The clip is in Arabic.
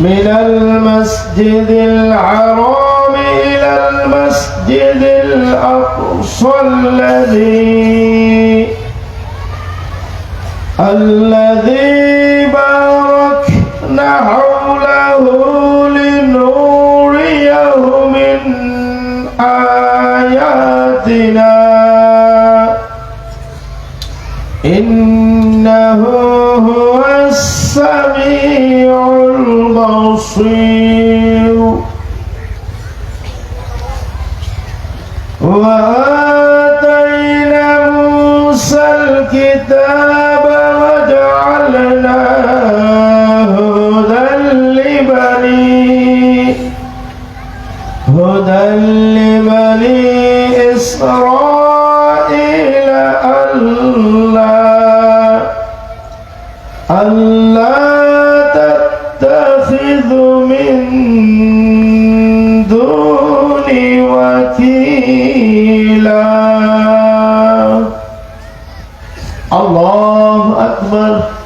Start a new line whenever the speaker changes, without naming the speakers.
من المسجد الحرام إلى المسجد الأقصى الذي الذي باركنا حوله لنريه من آياتنا. إنه البصير وآتينا موسى الكتاب وجعلناه هدى لبني هدى لبني إسرائيل ألا ألا وكيلا الله أكبر.